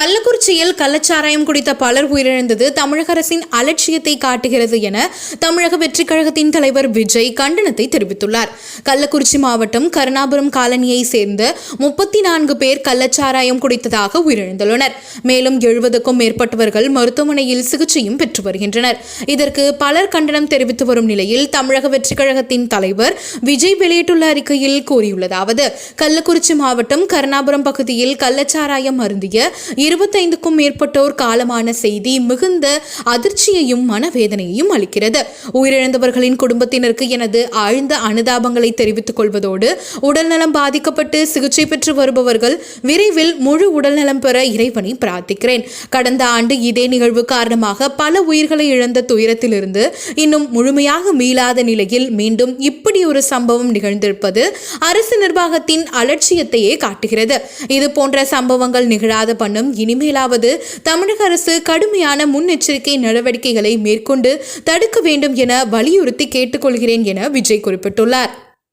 கள்ளக்குறிச்சியில் கள்ளச்சாராயம் குடித்த பலர் உயிரிழந்தது தமிழக அரசின் அலட்சியத்தை காட்டுகிறது என தமிழக வெற்றிக் கழகத்தின் தலைவர் விஜய் கண்டனத்தை தெரிவித்துள்ளார். கள்ளக்குறிச்சி மாவட்டம் கருணாபுரம் காலனியை சேர்ந்த முப்பத்தி நான்கு பேர் கள்ளச்சாராயம் குடித்ததாக உயிரிழந்துள்ளனர். மேலும் எழுபதுக்கும் மேற்பட்டவர்கள் மருத்துவமனையில் சிகிச்சையும் பெற்று வருகின்றனர். இதற்கு பலர் கண்டனம் தெரிவித்து வரும் நிலையில் தமிழக வெற்றிக் கழகத்தின் தலைவர் விஜய் வெளியிட்டுள்ள அறிக்கையில் கூறியுள்ளதாவது கள்ளக்குறிச்சி மாவட்டம் கருணாபுரம் பகுதியில் கள்ளச்சாராயம் அருந்திய இருபத்தைந்துக்கும் மேற்பட்டோர் காலமான செய்தி மிகுந்த அதிர்ச்சியையும் மனவேதனையையும் அளிக்கிறது. உயிரிழந்தவர்களின் குடும்பத்தினருக்கு எனது ஆழ்ந்த அனுதாபங்களை தெரிவித்துக் கொள்வதோடு உடல்நலம் பாதிக்கப்பட்டு சிகிச்சை பெற்று வருபவர்கள் விரைவில் முழு உடல்நலம் பெற இறைவனை பிரார்த்திக்கிறேன். கடந்த ஆண்டு இதே நிகழ்வு காரணமாக பல உயிர்களை இழந்த துயரத்திலிருந்து இன்னும் முழுமையாக மீளாத நிலையில் மீண்டும் இப்படி ஒரு சம்பவம் நிகழ்ந்திருப்பது அரசு நிர்வாகத்தின் அலட்சியத்தையே காட்டுகிறது. இது போன்ற சம்பவங்கள் நிகழாத பண்ணும் இனிமேலாவது தமிழக அரசு கடுமையான முன்னெச்சரிக்கை நடவடிக்கைகளை மேற்கொண்டு தடுக்க வேண்டும் என வலியுறுத்தி கேட்டுக்கொள்கிறேன் என விஜய் குறிப்பிட்டுள்ளார்.